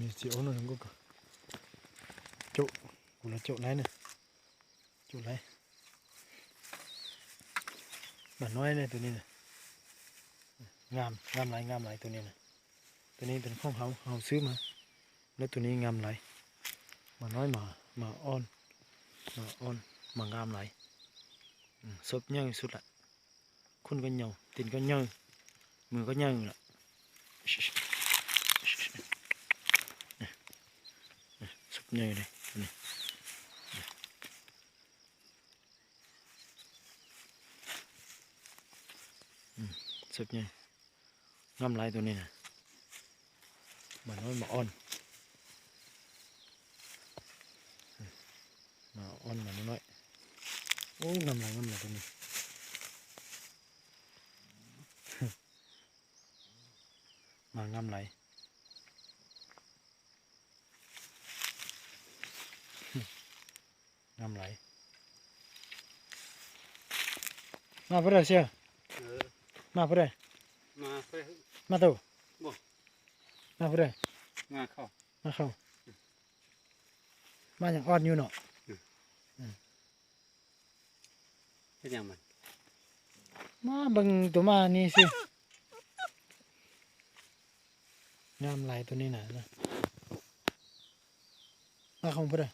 มีเสียวหน่อยก็จุกูละจุไรเนี่ยจุไรมันน้อยเลยตัวนี้เนี่ยงามงามหลายงามหลายตัวนี้นะตัวนี้เป็น ใหญ่เลยอันนี่สุดใหญ่งามหลายตัวนี้นะมันน้อยมาอ่อนมาอ่อนมาน้อยโอ้งามหลายงามหลายตัวนี้มางามไหลายงามไหลายมาเพื่อเชียวเออมาเพื่อมาไปมาตัวบ่มาเพื่อมาเข้ามาเข้ามาอย่างอ่อนอยู่เนาะเป็นยังมันมาเบิ่งตัวมานี่สิงามไหลายตัวนี้นะนะมาของเพื่อ